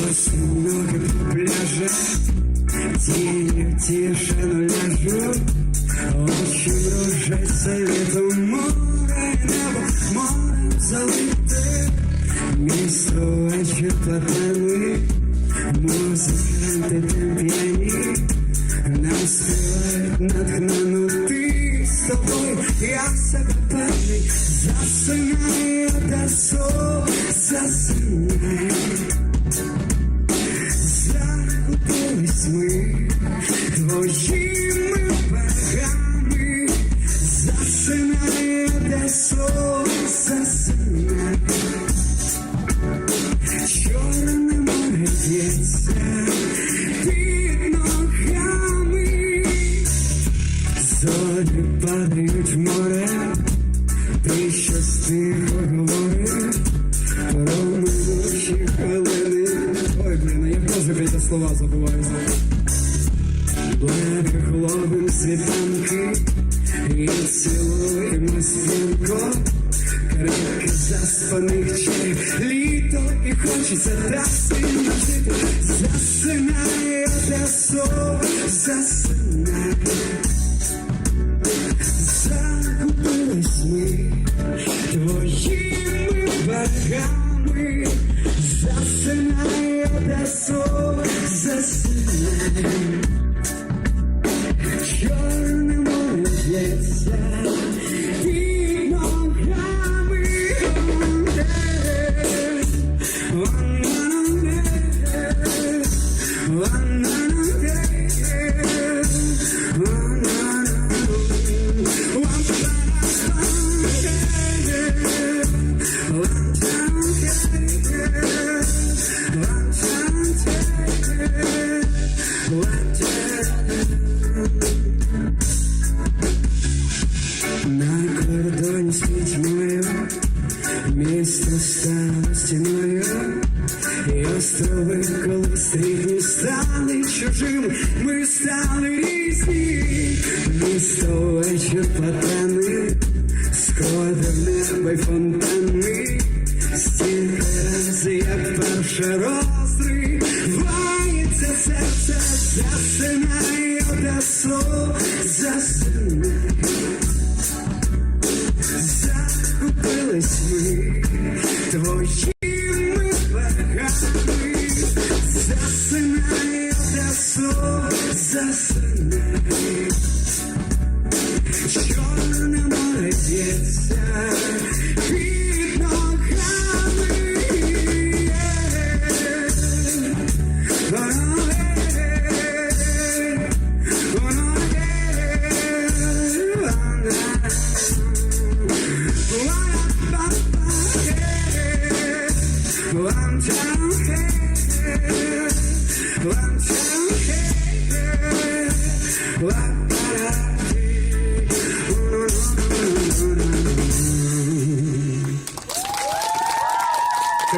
по пляжах, тінь в тишину ляжу, очі рожать советом море, небо морем залите, місто вечір платани, музиканти темп'яні, нам співають натхнено ти з тобою, я себе певний, засинай, Одесо, засинай. Закупились ми твоїми берегами, засинай, Одесо, засинай. Чорне море б'ється під ногами, зорі падають в море, слова забуваю. Бледи хлопим світанки і цілуємо спінко. Крики заспаних чай, літо і хочеться так сильно жити. Засинай, Одесо, засинай. Загубились ми Jesus' name. Стіною І острови, коли стрітні стали чужими Ми стали різні. Місто вечір платани Сходив небо й фонтани. Стільки рази, як перший розрив Вається серце, засинай, Одесо, засинай Закупились ми твоїми co zasnę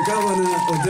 Governor. a